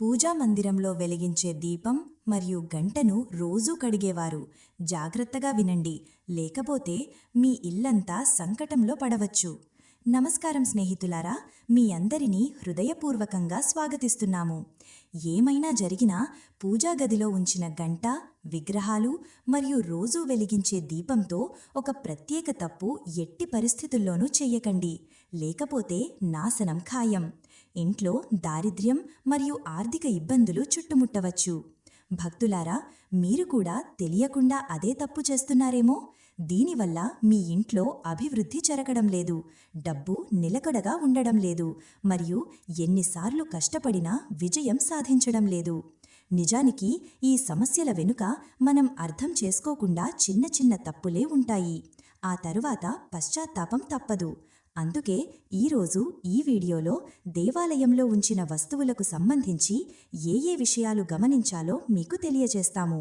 పూజా మందిరంలో వెలిగించే దీపం మరియు గంటను రోజూ కడిగేవారు. జాగ్రత్తగా వినండి. లేకపోతే మీ ఇల్లంతా సంకటంలో పడవచ్చు. నమస్కారం స్నేహితులారా మీ అందరినీ హృదయపూర్వకంగా స్వాగతిస్తున్నాము. ఏమైనా జరిగినా పూజా గదిలో ఉంచిన గంట విగ్రహాలు మరియు రోజూ వెలిగించే దీపంతో ఒక ప్రత్యేక తప్పు ఎట్టి పరిస్థితుల్లోనూ చెయ్యకండి. లేకపోతే నాశనం ఖాయం. ఇంట్లో దారిద్ర్యం మరియు ఆర్థిక ఇబ్బందులు చుట్టుముట్టవచ్చు. భక్తులారా మీరు కూడా తెలియకుండా అదే తప్పు చేస్తున్నారేమో? దీనివల్ల మీ ఇంట్లో అభివృద్ధి జరగడం లేదు డబ్బు నిలకడగా ఉండడం లేదు మరియు ఎన్నిసార్లు కష్టపడినా విజయం సాధించడం లేదు. నిజానికి ఈ సమస్యల వెనుక మనం అర్థం చేసుకోకుండా చిన్న చిన్న తప్పులే ఉంటాయి. ఆ తరువాత పశ్చాత్తాపం తప్పదు. అందుకే ఈరోజు ఈ వీడియోలో దేవాలయంలో ఉంచిన వస్తువులకు సంబంధించి ఏ ఏ విషయాలు గమనించాలో మీకు తెలియజేస్తాము.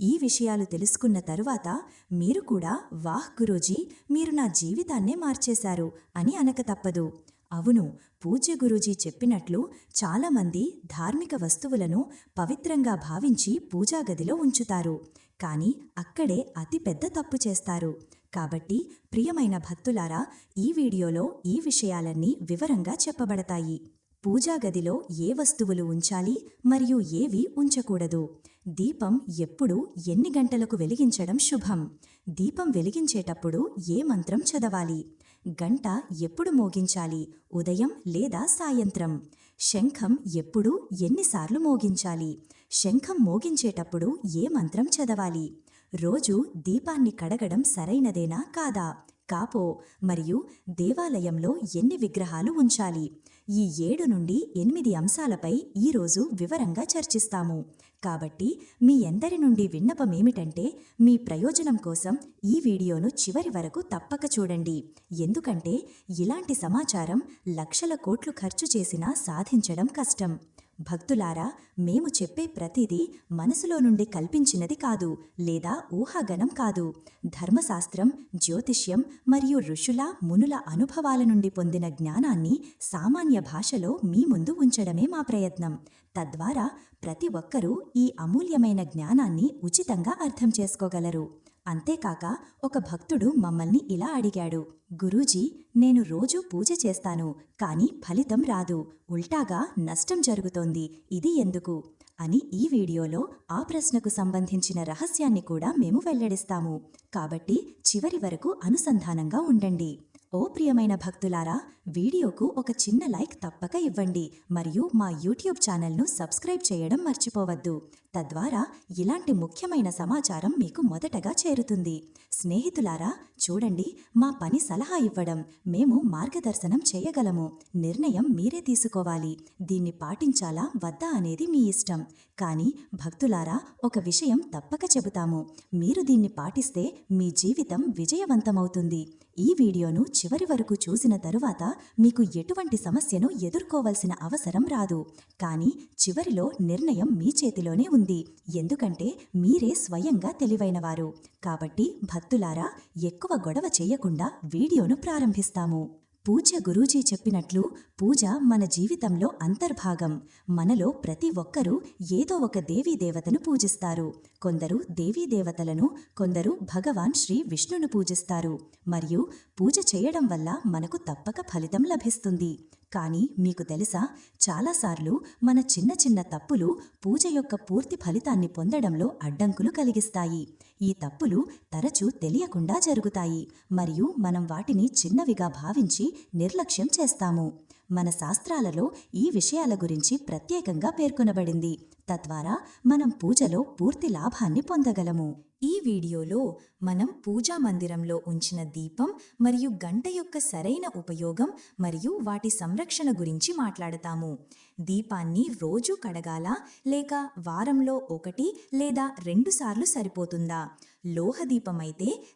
ఈ విషయాలు తెలుసుకున్న తరువాత మీరు కూడా వాహ్ గురూజీ మీరు నా జీవితాన్నే మార్చేశారు అని అనక తప్పదు. అవును పూజ్య గురూజీ చెప్పినట్లు చాలామంది ధార్మిక వస్తువులను పవిత్రంగా భావించి పూజాగదిలో ఉంచుతారు. కానీ అక్కడే అతిపెద్ద తప్పు చేస్తారు. కాబట్టి ప్రియమైన భక్తులారా ఈ వీడియోలో ఈ విషయాలన్నీ వివరంగా చెప్పబడతాయి. పూజా గదిలో ఏ వస్తువులు ఉంచాలి మరియు ఏవి ఉంచకూడదు? దీపం ఎప్పుడు ఎన్ని గంటలకు వెలిగించడం శుభం? దీపం వెలిగించేటప్పుడు ఏ మంత్రం చదవాలి? గంట ఎప్పుడు మోగించాలి? ఉదయం లేదా సాయంత్రం? శంఖం ఎప్పుడు ఎన్నిసార్లు మోగించాలి? శంఖం మోగించేటప్పుడు ఏ మంత్రం చదవాలి? రోజు దీపాన్ని కడగడం సరైనదేనా కాదా? కాపో మరియు దేవాలయంలో ఎన్ని విగ్రహాలు ఉంచాలి? ఈ ఏడు నుండి ఎనిమిది అంశాలపై ఈరోజు వివరంగా చర్చిస్తాము. కాబట్టి మీ అందరి నుండి విన్నపం ఏమిటంటే మీ ప్రయోజనం కోసం ఈ వీడియోను చివరి వరకు తప్పక చూడండి. ఎందుకంటే ఇలాంటి సమాచారం లక్షల కోట్లు ఖర్చు చేసినా సాధించడం కష్టం. భక్తులారా మేము చెప్పే ప్రతిదీ మనసులో నుండి కల్పించినది కాదు లేదా ఊహాగణం కాదు. ధర్మశాస్త్రం జ్యోతిష్యం మరియు ఋషుల మునుల అనుభవాల నుండి పొందిన జ్ఞానాన్ని సామాన్య భాషలో మీ ముందు ఉంచడమే మా ప్రయత్నం. తద్వారా ప్రతి ఒక్కరూ ఈ అమూల్యమైన జ్ఞానాన్ని ఉచితంగా అర్థం చేసుకోగలరు. అంతేకాక ఒక భక్తుడు మమ్మల్ని ఇలా అడిగాడు గురూజీ నేను రోజూ పూజ చేస్తాను కానీ ఫలితం రాదు ఉల్టాగా నష్టం జరుగుతోంది ఇది ఎందుకు అని ఈ వీడియోలో ఆ ప్రశ్నకు సంబంధించిన రహస్యాన్ని కూడా మేము వెల్లడిస్తాము. కాబట్టి చివరి వరకు అనుసంధానంగా ఉండండి. ఓ ప్రియమైన భక్తులారా వీడియోకు ఒక చిన్న లైక్ తప్పక ఇవ్వండి మరియు మా యూట్యూబ్ ఛానల్ను సబ్స్క్రైబ్ చేయడం మర్చిపోవద్దు. తద్వారా ఇలాంటి ముఖ్యమైన సమాచారం మీకు మొదటగా చేరుతుంది. స్నేహితులారా చూడండి మా పని సలహా ఇవ్వడం మేము మార్గదర్శనం చేయగలము. నిర్ణయం మీరే తీసుకోవాలి. దీన్ని పాటించాలా వద్దా అనేది మీ ఇష్టం. కానీ భక్తులారా ఒక విషయం తప్పక చెబుతాము. మీరు దీన్ని పాటిస్తే మీ జీవితం విజయవంతమవుతుంది. ఈ వీడియోను చివరి వరకు చూసిన తరువాత మీకు ఎటువంటి సమస్యను ఎదుర్కోవలసిన అవసరం రాదు. కానీ చివరిలో నిర్ణయం మీ చేతిలోనే ఉంది. ఎందుకంటే మీరే స్వయంగా తెలివైనవారు. కాబట్టి భక్తులారా ఎక్కువ గొడవ చేయకుండా వీడియోను ప్రారంభిస్తాము. పూజ గురూజీ చెప్పినట్లు పూజ మన జీవితంలో అంతర్భాగం. మనలో ప్రతి ఒక్కరూ ఏదో ఒక దేవీ దేవతను పూజిస్తారు. కొందరు దేవీ దేవతలను కొందరు భగవాన్ శ్రీ విష్ణును పూజిస్తారు. మరియు పూజ చేయడం వల్ల మనకు తప్పక ఫలితం లభిస్తుంది. కానీ మీకు తెలుసా చాలాసార్లు మన చిన్న చిన్న తప్పులు పూజ యొక్క పూర్తి ఫలితాన్ని పొందడంలో అడ్డంకులు కలిగిస్తాయి. ఈ తప్పులు తరచూ తెలియకుండా జరుగుతాయి మరియు మనం వాటిని చిన్నవిగా భావించి నిర్లక్ష్యం చేస్తాము. మన శాస్త్రాలలో ఈ విషయాల గురించి ప్రత్యేకంగా పేర్కొనబడింది. తద్వారా మనం పూజలో పూర్తి లాభాన్ని పొందగలము. ఈ వీడియోలో మనం పూజా మందిరంలో ఉంచిన దీపం మరియు గంట యొక్క సరైన ఉపయోగం మరియు వాటి సంరక్షణ గురించి మాట్లాడతాము. దీపాన్ని రోజు కడగాల లేక వారంలో ఒకటి లేదా రెండుసార్లు సరిపోతుందా? లోహ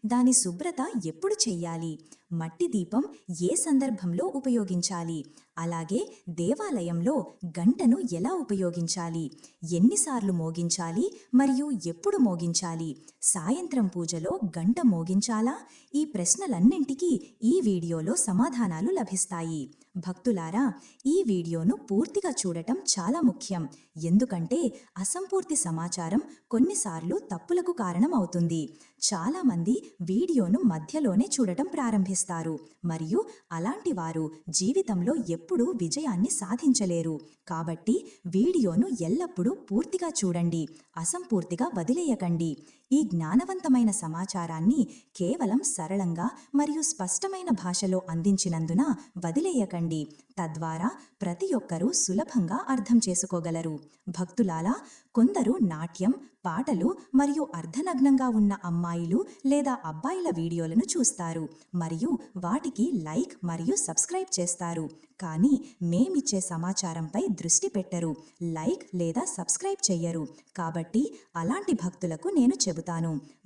దాని శుభ్రత ఎప్పుడు చెయ్యాలి? మట్టి దీపం ఏ సందర్భంలో ఉపయోగించాలి? అలాగే దేవాలయంలో గంటను ఎలా ఉపయోగించాలి? ఎన్నిసార్లు మోగించాలి? మరియు ఎప్పుడు మోగించాలి? సాయంత్రం పూజలో గంట మోగించాలా? ఈ ప్రశ్నలన్నింటికీ ఈ వీడియోలో సమాధానాలు లభిస్తాయి. భక్తులారా ఈ వీడియోను పూర్తిగా చూడటం చాలా ముఖ్యం. ఎందుకంటే అసంపూర్తి సమాచారం కొన్నిసార్లు తప్పులకు కారణం అవుతుంది చాలామంది వీడియోను మధ్యలోనే చూడటం ప్రారంభిస్తారు. మరియు అలాంటి వారు జీవితంలో ఎప్పుడు విజయాన్ని సాధించలేరు. కాబట్టి వీడియోను ఎల్లప్పుడూ పూర్తిగా చూడండి. అసంపూర్తిగా వదిలేయకండి. ఈ జ్ఞానవంతమైన సమాచారాన్ని కేవలం సరళంగా మరియు స్పష్టమైన భాషలో అందించినందున వదిలేయకండి. తద్వారా ప్రతి ఒక్కరూ సులభంగా అర్థం చేసుకోగలరు. భక్తులాలా కొందరు నాట్యం పాటలు మరియు అర్ధనగ్నంగా ఉన్న అమ్మాయిలు లేదా అబ్బాయిల వీడియోలను చూస్తారు మరియు వాటికి లైక్ మరియు సబ్స్క్రైబ్ చేస్తారు. కానీ మేమిచ్చే సమాచారంపై దృష్టి పెట్టరు లైక్ లేదా సబ్స్క్రైబ్ చెయ్యరు. కాబట్టి అలాంటి భక్తులకు నేను చెబుతాను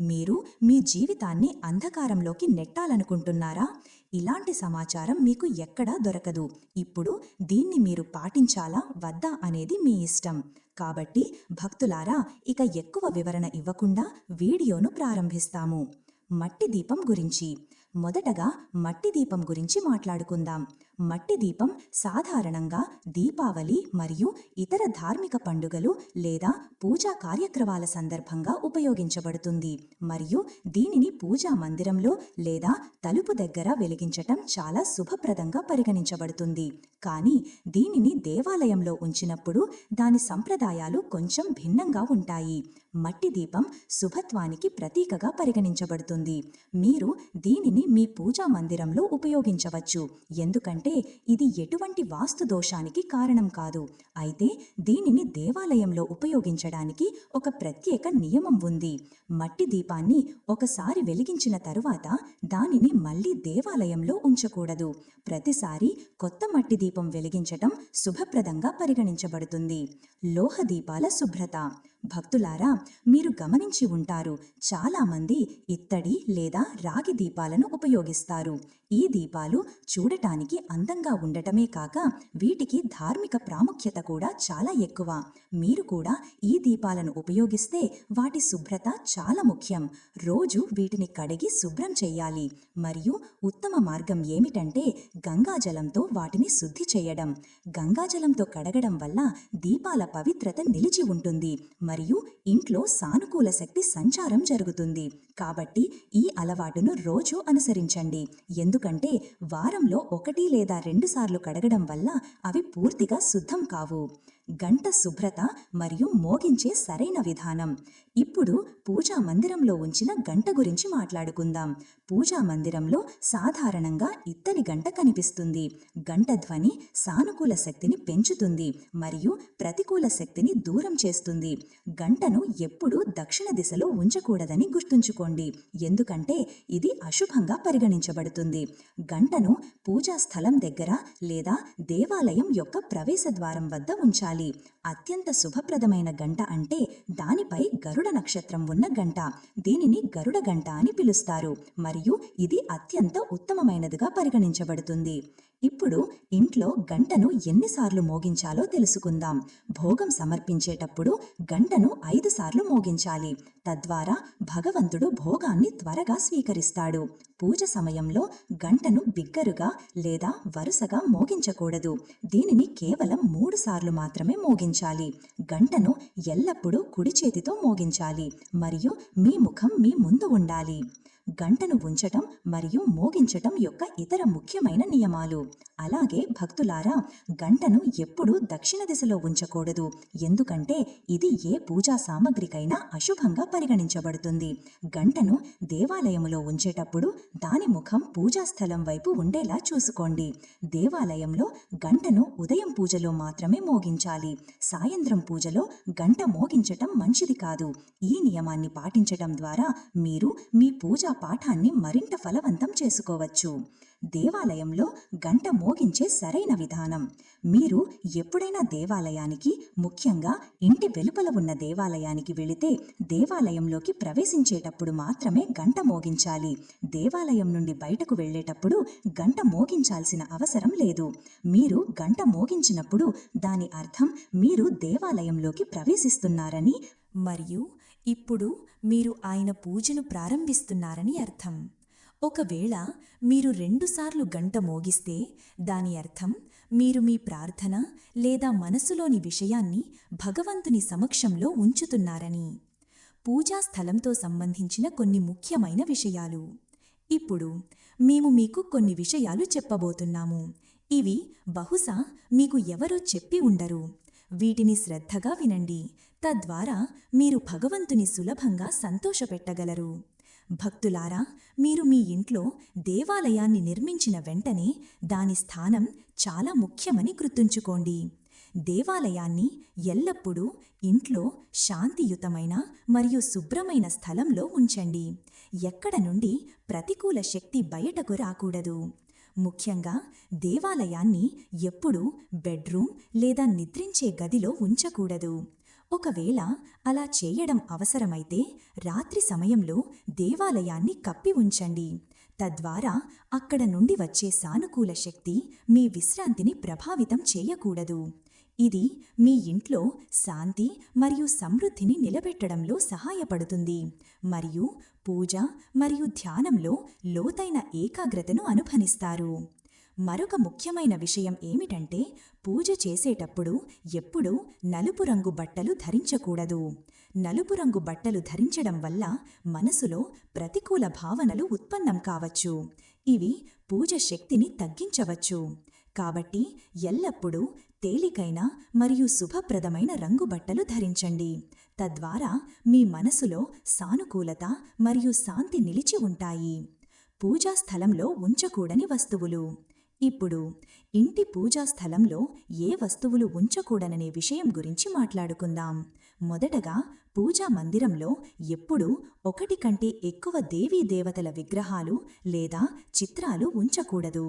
మీరు మీ జీవితాన్ని అంధకారంలోకి నెట్టాలనుకుంటున్నారా? ఇలాంటి సమాచారం మీకు ఎక్కడా దొరకదు. ఇప్పుడు దీన్ని మీరు పాటించాలా? వద్దా? అనేది మీ ఇష్టం. కాబట్టి భక్తులారా ఇక ఎక్కువ వివరణ ఇవ్వకుండా వీడియోను ప్రారంభిస్తాము. మట్టి దీపం గురించి. మొదటగా మట్టి దీపం గురించి మాట్లాడుకుందాం. మట్టి దీపం సాధారణంగా దీపావళి మరియు ఇతర ధార్మిక పండుగలు లేదా పూజా కార్యక్రమాల సందర్భంగా ఉపయోగించబడుతుంది. మరియు దీనిని పూజా మందిరంలో లేదా తలుపు దగ్గర వెలిగించటం చాలా శుభప్రదంగా పరిగణించబడుతుంది. కానీ దీనిని దేవాలయంలో ఉంచినప్పుడు దాని సంప్రదాయాలు కొంచెం భిన్నంగా ఉంటాయి. మట్టి దీపం శుభత్వానికి ప్రతీకగా పరిగణించబడుతుంది. మీరు దీనిని మీ పూజా మందిరంలో ఉపయోగించవచ్చు. ఎందుకంటే ఇది ఎటువంటి వాస్తు దోషానికి కారణం కాదు. అయితే దీనిని దేవాలయంలో ఉపయోగించడానికి ఒక ప్రత్యేక నియమం ఉంది. మట్టి దీపాన్ని ఒకసారి వెలిగించిన తరువాత దానిని మళ్ళీ దేవాలయంలో ఉంచకూడదు. ప్రతిసారి కొత్త మట్టి దీపం వెలిగించటం శుభప్రదంగా పరిగణించబడుతుంది. లోహ దీపాల శుభ్రత. భక్తులారా మీరు గమనించి ఉంటారు. చాలామంది ఇత్తడి లేదా రాగి దీపాలను ఉపయోగిస్తారు. ఈ దీపాలు చూడటానికి అందంగా ఉండటమే కాక వీటికి ధార్మిక ప్రాముఖ్యత కూడా చాలా ఎక్కువ. మీరు కూడా ఈ దీపాలను ఉపయోగిస్తే వాటి శుభ్రత చాలా ముఖ్యం. రోజు వీటిని కడిగి శుభ్రం చేయాలి. మరియు ఉత్తమ మార్గం ఏమిటంటే గంగాజలంతో వాటిని శుద్ధి చేయడం. గంగాజలంతో కడగడం వల్ల దీపాల పవిత్రత నిలిచి ఉంటుంది. మరియు ఇంట్లో సానుకూల శక్తి సంచారం జరుగుతుంది. కాబట్టి ఈ అలవాటును రోజు అనుసరించండి. ఎందుకంటే వారంలో ఒకటి లేదా రెండు సార్లు కడగడం వల్ల అవి పూర్తిగా శుద్ధం కావు. గంట శుభ్రత మరియు మోగించే సరైన విధానం. ఇప్పుడు పూజా మందిరంలో ఉంచిన గంట గురించి మాట్లాడుకుందాం. పూజా మందిరంలో సాధారణంగా ఇత్తడి గంట కనిపిస్తుంది. గంట ధ్వని సానుకూల శక్తిని పెంచుతుంది మరియు ప్రతికూల శక్తిని దూరం చేస్తుంది. గంటను ఎప్పుడూ దక్షిణ దిశలో ఉంచకూడదని గుర్తుంచుకోండి. ఎందుకంటే ఇది అశుభంగా పరిగణించబడుతుంది. గంటను పూజా స్థలం దగ్గర లేదా దేవాలయం యొక్క ప్రవేశ ద్వారం వద్ద ఉంచాలి. అత్యంత శుభప్రదమైన గంట అంటే దానిపై గరుడ నక్షత్రం ఉన్న గంట. దీనిని గరుడ గంట అని పిలుస్తారు. మరియు ఇది అత్యంత ఉత్తమమైనదిగా పరిగణించబడుతుంది. ఇప్పుడు ఇంట్లో గంటను ఎన్నిసార్లు మోగించాలో తెలుసుకుందాం. భోగం సమర్పించేటప్పుడు గంటను ఐదు సార్లు మోగించాలి. తద్వారా భగవంతుడు భోగాన్ని త్వరగా స్వీకరిస్తాడు. పూజ సమయంలో గంటను బిగ్గరుగా లేదా వరుసగా మోగించకూడదు. దీనిని కేవలం మూడు సార్లు మాత్రమే మోగించాలి. గంటను ఎల్లప్పుడూ కుడి చేతితో మోగించాలి. మరియు మీ ముఖం మీ ముందు ఉండాలి. గంటను ఉంచటం మరియు మోగించటం యొక్క ఇతర ముఖ్యమైన నియమాలు. అలాగే భక్తులారా గంటను ఎప్పుడూ దక్షిణ దిశలో ఉంచకూడదు. ఎందుకంటే ఇది ఏ పూజా సామగ్రికైనా అశుభంగా పరిగణించబడుతుంది. గంటను దేవాలయములో ఉంచేటప్పుడు దాని ముఖం పూజా స్థలం వైపు ఉండేలా చూసుకోండి. దేవాలయంలో గంటను ఉదయం పూజలో మాత్రమే మోగించాలి. సాయంత్రం పూజలో గంట మోగించటం మంచిది కాదు. ఈ నియమాన్ని పాటించటం ద్వారా మీరు మీ పూజా పాఠాన్ని మరింత ఫలవంతం చేసుకోవచ్చు. దేవాలయంలో గంట మోగించే సరైన విధానం. మీరు ఎప్పుడైనా దేవాలయానికి ముఖ్యంగా ఇంటి వెలుపల ఉన్న దేవాలయానికి వెళితే దేవాలయంలోకి ప్రవేశించేటప్పుడు మాత్రమే గంట మోగించాలి. దేవాలయం నుండి బయటకు వెళ్ళేటప్పుడు గంట మోగించాల్సిన అవసరం లేదు. మీరు గంట మోగించినప్పుడు దాని అర్థం మీరు దేవాలయంలోకి ప్రవేశిస్తున్నారని మరియు ఇప్పుడు మీరు ఆయన పూజను ప్రారంభిస్తున్నారని అర్థం. ఒకవేళ మీరు రెండుసార్లు గంట మోగిస్తే దాని అర్థం మీరు మీ ప్రార్థన లేదా మనసులోని విషయాన్ని భగవంతుని సమక్షంలో ఉంచుతున్నారని. పూజా స్థలంతో సంబంధించిన కొన్ని ముఖ్యమైన విషయాలు. ఇప్పుడు మేము మీకు కొన్ని విషయాలు చెప్పబోతున్నాము. ఇవి బహుశా మీకు ఎవరో చెప్పి ఉండరు. వీటిని శ్రద్ధగా వినండి. తద్వారా మీరు భగవంతుని సులభంగా సంతోషపెట్టగలరు. భక్తులారా మీరు మీ ఇంట్లో దేవాలయాన్ని నిర్మించిన వెంటనే దాని స్థానం చాలా ముఖ్యమని గుర్తుంచుకోండి. దేవాలయాన్ని ఎల్లప్పుడూ ఇంట్లో శాంతియుతమైన మరియు శుభ్రమైన స్థలంలో ఉంచండి. ఎక్కడ నుండి ప్రతికూల శక్తి బయటకు రాకూడదు. ముఖ్యంగా దేవాలయాన్ని ఎప్పుడూ బెడ్రూమ్ లేదా నిద్రించే గదిలో ఉంచకూడదు. ఒకవేళ అలా చేయడం అవసరమైతే రాత్రి సమయంలో దేవాలయాన్ని కప్పి ఉంచండి. తద్వారా అక్కడ నుండి వచ్చే సానుకూల శక్తి మీ విశ్రాంతిని ప్రభావితం చేయకూడదు. ఇది మీ ఇంట్లో శాంతి మరియు సమృద్ధిని నిలబెట్టడంలో సహాయపడుతుంది. మరియు పూజ మరియు ధ్యానంలో లోతైన ఏకాగ్రతను అనుభవిస్తారు. మరొక ముఖ్యమైన విషయం ఏమిటంటే పూజ చేసేటప్పుడు ఎప్పుడూ నలుపు రంగు బట్టలు ధరించకూడదు. నలుపు రంగు బట్టలు ధరించడం వల్ల మనసులో ప్రతికూల భావనలు ఉత్పన్నం కావచ్చు. ఇవి పూజ శక్తిని తగ్గించవచ్చు. కాబట్టి ఎల్లప్పుడూ తేలికైన మరియు శుభప్రదమైన రంగు బట్టలు ధరించండి. తద్వారా మీ మనసులో సానుకూలత మరియు శాంతి నిలిచి ఉంటాయి. పూజా స్థలంలో ఉంచకూడని వస్తువులు. ఇప్పుడు ఇంటి పూజా స్థలంలో ఏ వస్తువులు ఉంచకూడననే విషయం గురించి మాట్లాడుకుందాం. మొదటగా పూజా మందిరంలో ఎప్పుడూ ఒకటి కంటే ఎక్కువ దేవీ దేవతల విగ్రహాలు లేదా చిత్రాలు ఉంచకూడదు.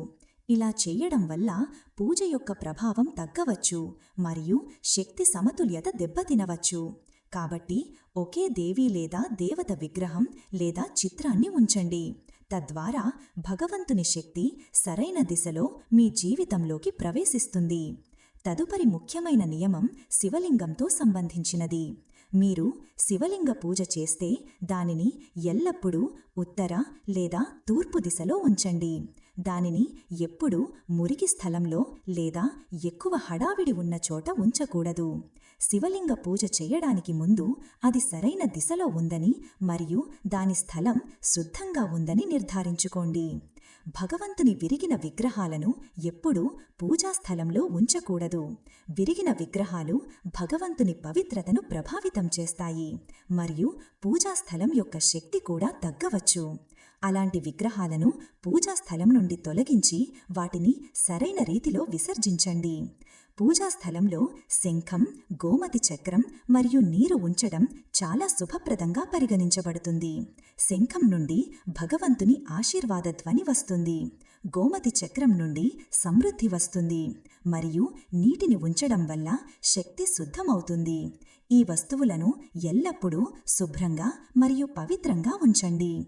ఇలా చేయడం వల్ల పూజ యొక్క ప్రభావం తగ్గవచ్చు మరియు శక్తి సమతుల్యత దెబ్బతినవచ్చు. కాబట్టి ఒకే దేవి లేదా దేవత విగ్రహం లేదా చిత్రాన్ని ఉంచండి. తద్వారా భగవంతుని శక్తి సరైన దిశలో మీ జీవితంలోకి ప్రవేశిస్తుంది. తదుపరి ముఖ్యమైన నియమం శివలింగంతో సంబంధించినది. మీరు శివలింగ పూజ చేస్తే దానిని ఎల్లప్పుడూ ఉత్తర లేదా తూర్పు దిశలో ఉంచండి. దానిని ఎప్పుడూ మురికి స్థలంలో లేదా ఎక్కువ హడావిడి ఉన్న చోట ఉంచకూడదు. శివలింగ పూజ చేయడానికి ముందు అది సరైన దిశలో ఉందని మరియు దాని స్థలం శుద్ధంగా ఉందని నిర్ధారించుకోండి. భగవంతుని విరిగిన విగ్రహాలను ఎప్పుడూ పూజాస్థలంలో ఉంచకూడదు. విరిగిన విగ్రహాలు భగవంతుని పవిత్రతను ప్రభావితం చేస్తాయి మరియు పూజాస్థలం యొక్క శక్తి కూడా తగ్గవచ్చు. అలాంటి విగ్రహాలను పూజాస్థలం నుండి తొలగించి వాటిని సరైన రీతిలో విసర్జించండి. పూజాస్థలంలో శంఖం గోమతి చక్రం మరియు నీరు ఉంచడం చాలా శుభప్రదంగా పరిగణించబడుతుంది. శంఖం నుండి భగవంతుని ఆశీర్వాద ధ్వని వస్తుంది. గోమతి చక్రం నుండి సమృద్ధి వస్తుంది. మరియు నీటిని ఉంచడం వల్ల శక్తి శుద్ధమవుతుంది. ఈ వస్తువులను ఎల్లప్పుడూ శుభ్రంగా మరియు పవిత్రంగా ఉంచండి.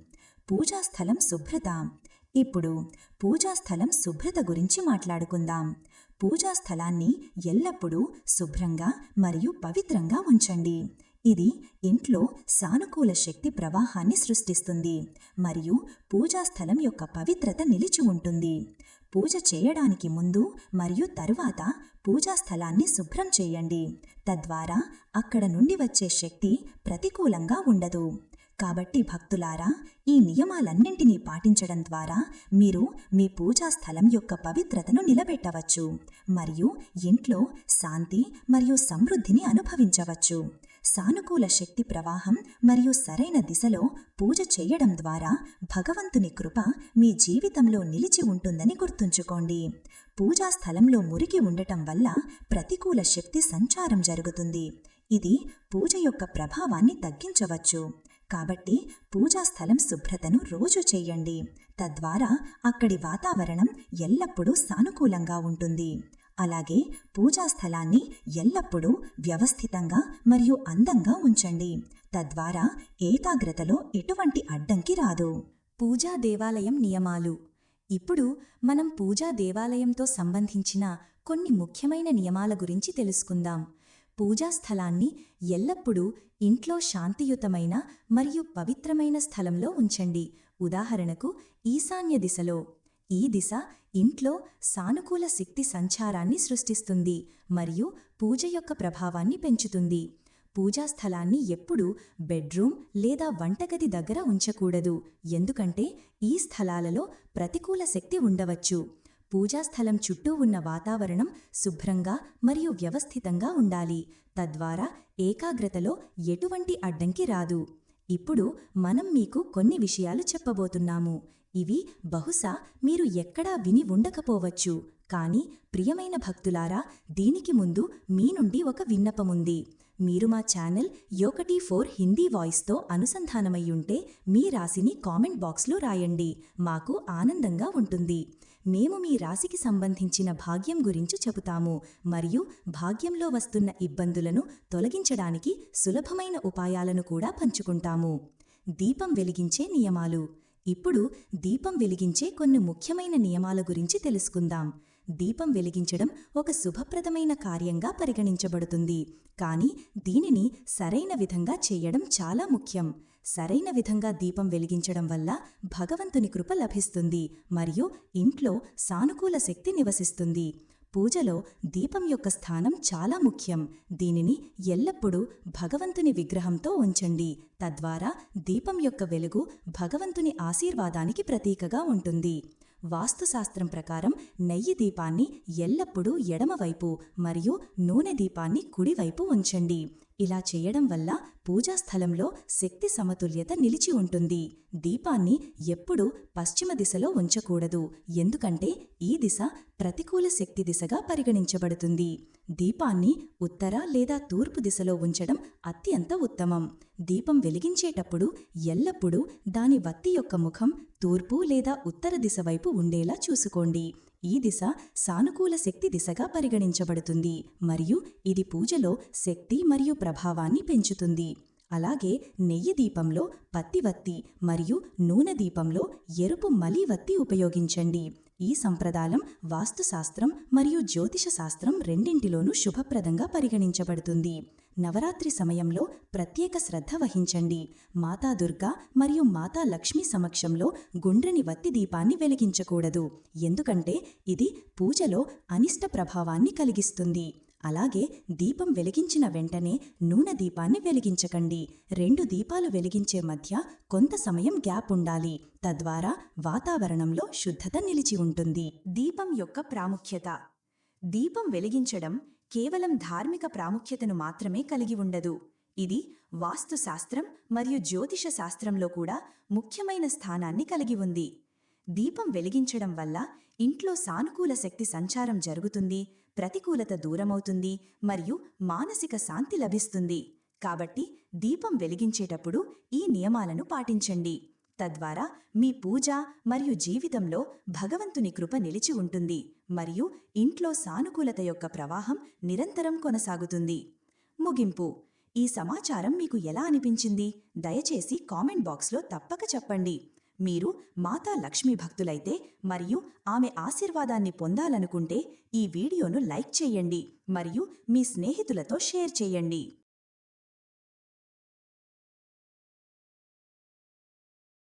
పూజాస్థలం శుభ్రత. ఇప్పుడు పూజాస్థలం శుభ్రత గురించి మాట్లాడుకుందాం. పూజాస్థలాన్ని ఎల్లప్పుడూ శుభ్రంగా మరియు పవిత్రంగా ఉంచండి. ఇది ఇంట్లో సానుకూల శక్తి ప్రవాహాన్ని సృష్టిస్తుంది మరియు పూజాస్థలం యొక్క పవిత్రత నిలిచి ఉంటుంది. పూజ చేయడానికి ముందు మరియు తరువాత పూజా స్థలాన్ని శుభ్రం చేయండి. తద్వారా అక్కడ నుండి వచ్చే శక్తి ప్రతికూలంగా ఉండదు. కాబట్టి భక్తులారా ఈ నియమాలన్నింటినీ పాటించడం ద్వారా మీరు మీ పూజా స్థలం యొక్క పవిత్రతను నిలబెట్టవచ్చు మరియు ఇంట్లో శాంతి మరియు సమృద్ధిని అనుభవించవచ్చు. సానుకూల శక్తి ప్రవాహం మరియు సరైన దిశలో పూజ చేయడం ద్వారా భగవంతుని కృప మీ జీవితంలో నిలిచి ఉంటుందని గుర్తుంచుకోండి. పూజా స్థలంలో మురికి ఉండటం వల్ల ప్రతికూల శక్తి సంచారం జరుగుతుంది. ఇది పూజ యొక్క ప్రభావాన్ని తగ్గించవచ్చు. కాబట్టి పూజా స్థలం శుభ్రతను రోజు చేయండి. తద్వారా అక్కడి వాతావరణం ఎల్లప్పుడూ సానుకూలంగా ఉంటుంది. అలాగే పూజా స్థలాన్ని ఎల్లప్పుడూ వ్యవస్థితంగా మరియు అందంగా ఉంచండి. తద్వారా ఏకాగ్రతలో ఎటువంటి అడ్డంకి రాదు. పూజా దేవాలయం నియమాలు. ఇప్పుడు మనం పూజా దేవాలయంతో సంబంధించిన కొన్ని ముఖ్యమైన నియమాల గురించి తెలుసుకుందాం. పూజా స్థలాన్ని ఎల్లప్పుడూ ఇంట్లో శాంతియుతమైన మరియు పవిత్రమైన స్థలంలో ఉంచండి. ఉదాహరణకు ఈశాన్య దిశలో. ఈ దిశ ఇంట్లో సానుకూల శక్తి సంచారాన్ని సృష్టిస్తుంది మరియు పూజ యొక్క ప్రభావాన్ని పెంచుతుంది. పూజా స్థలాన్ని ఎప్పుడూ బెడ్రూమ్ లేదా వంటగది దగ్గర ఉంచకూడదు. ఎందుకంటే ఈ స్థలాలలో ప్రతికూల శక్తి ఉండవచ్చు. పూజా స్థలం చుట్టూ ఉన్న వాతావరణం శుభ్రంగా మరియు వ్యవస్థితంగా ఉండాలి. తద్వారా ఏకాగ్రతలో ఎటువంటి అడ్డంకి రాదు. ఇప్పుడు మనం మీకు కొన్ని విషయాలు చెప్పబోతున్నాము. ఇవి బహుశా మీరు ఎక్కడా విని ఉండకపోవచ్చు. కానీ ప్రియమైన భక్తులారా దీనికి ముందు మీ నుండి ఒక విన్నపముంది మీరు మా ఛానల్ యోకటి ఫోర్ హిందీ వాయిస్తో అనుసంధానమయ్యుంటే మీ రాశిని కామెంట్ బాక్స్లో రాయండి. మాకు ఆనందంగా ఉంటుంది. మేము మీ రాశికి సంబంధించిన భాగ్యం గురించి చెబుతాము మరియు భాగ్యంలో వస్తున్న ఇబ్బందులను తొలగించడానికి సులభమైన ఉపాయాలను కూడా పంచుకుంటాము. దీపం వెలిగించే నియమాలు. ఇప్పుడు దీపం వెలిగించే కొన్ని ముఖ్యమైన నియమాల గురించి తెలుసుకుందాం. దీపం వెలిగించడం ఒక శుభప్రదమైన కార్యంగా పరిగణించబడుతుంది. కానీ దీనిని సరైన విధంగా చేయడం చాలా ముఖ్యం. సరైన విధంగా దీపం వెలిగించడం వల్ల భగవంతుని కృప లభిస్తుంది మరియు ఇంట్లో సానుకూల శక్తి నివసిస్తుంది. పూజలో దీపం యొక్క స్థానం చాలా ముఖ్యం. దీనిని ఎల్లప్పుడూ భగవంతుని విగ్రహంతో ఉంచండి. తద్వారా దీపం యొక్క వెలుగు భగవంతుని ఆశీర్వాదానికి ప్రతీకగా ఉంటుంది. వాస్తుశాస్త్రం ప్రకారం నెయ్యి దీపాన్ని ఎల్లప్పుడూ ఎడమవైపు మరియు నూనె దీపాన్ని కుడివైపు ఉంచండి. ఇలా చేయడం వల్ల పూజా స్థలంలో శక్తి సమతుల్యత నిలిచి ఉంటుంది. దీపాన్ని ఎప్పుడూ పశ్చిమ దిశలో ఉంచకూడదు. ఎందుకంటే ఈ దిశ ప్రతికూల శక్తి దిశగా పరిగణించబడుతుంది. దీపాన్ని ఉత్తర లేదా తూర్పు దిశలో ఉంచడం అత్యంత ఉత్తమం. దీపం వెలిగించేటప్పుడు ఎల్లప్పుడూ దాని వత్తి యొక్క ముఖం తూర్పు లేదా ఉత్తర దిశ వైపు ఉండేలా చూసుకోండి. ఈ దిశ సానుకూల శక్తి దిశగా పరిగణించబడుతుంది మరియు ఇది పూజలో శక్తి మరియు ప్రభావాన్ని పెంచుతుంది. అలాగే నెయ్యి దీపంలో పత్తి వత్తి మరియు నూనె దీపంలో ఎరుపు మలి వత్తి ఉపయోగించండి. ఈ సంప్రదాయం వాస్తుశాస్త్రం మరియు జ్యోతిష శాస్త్రం రెండింటిలోనూ శుభప్రదంగా పరిగణించబడుతుంది. నవరాత్రి సమయంలో ప్రత్యేక శ్రద్ధ వహించండి. మాతా దుర్గా మరియు మాతా లక్ష్మి సమక్షంలో గుండ్రని వత్తి దీపాన్ని వెలిగించకూడదు. ఎందుకంటే ఇది పూజలో అనిష్ట ప్రభావాన్ని కలిగిస్తుంది. అలాగే దీపం వెలిగించిన వెంటనే నూనె దీపాన్ని వెలిగించకండి. రెండు దీపాలు వెలిగించే మధ్య కొంత సమయం గ్యాప్ ఉండాలి. తద్వారా వాతావరణంలో శుద్ధత నిలిచి ఉంటుంది. దీపం యొక్క ప్రాముఖ్యత. దీపం వెలిగించడం కేవలం ధార్మిక ప్రాముఖ్యతను మాత్రమే కలిగి ఉండదు. ఇది వాస్తుశాస్త్రం మరియు జ్యోతిష శాస్త్రంలో కూడా ముఖ్యమైన స్థానాన్ని కలిగి ఉంది. దీపం వెలిగించడం వల్ల ఇంట్లో సానుకూల శక్తి సంచారం జరుగుతుంది. ప్రతికూలత దూరమవుతుంది మరియు మానసిక శాంతి లభిస్తుంది. కాబట్టి దీపం వెలిగించేటప్పుడు ఈ నియమాలను పాటించండి. తద్వారా మీ పూజ మరియు జీవితంలో భగవంతుని కృప నిలిచి ఉంటుంది మరియు ఇంట్లో సానుకూలత యొక్క ప్రవాహం నిరంతరం కొనసాగుతుంది. ముగింపు. ఈ సమాచారం మీకు ఎలా అనిపించింది? దయచేసి కామెంట్ బాక్స్లో తప్పక చెప్పండి. మీరు మాతా లక్ష్మీ భక్తులైతే మరియు ఆమె ఆశీర్వాదాన్ని పొందాలనుకుంటే ఈ వీడియోను లైక్ చేయండి మరియు మీ స్నేహితులతో షేర్ చేయండి.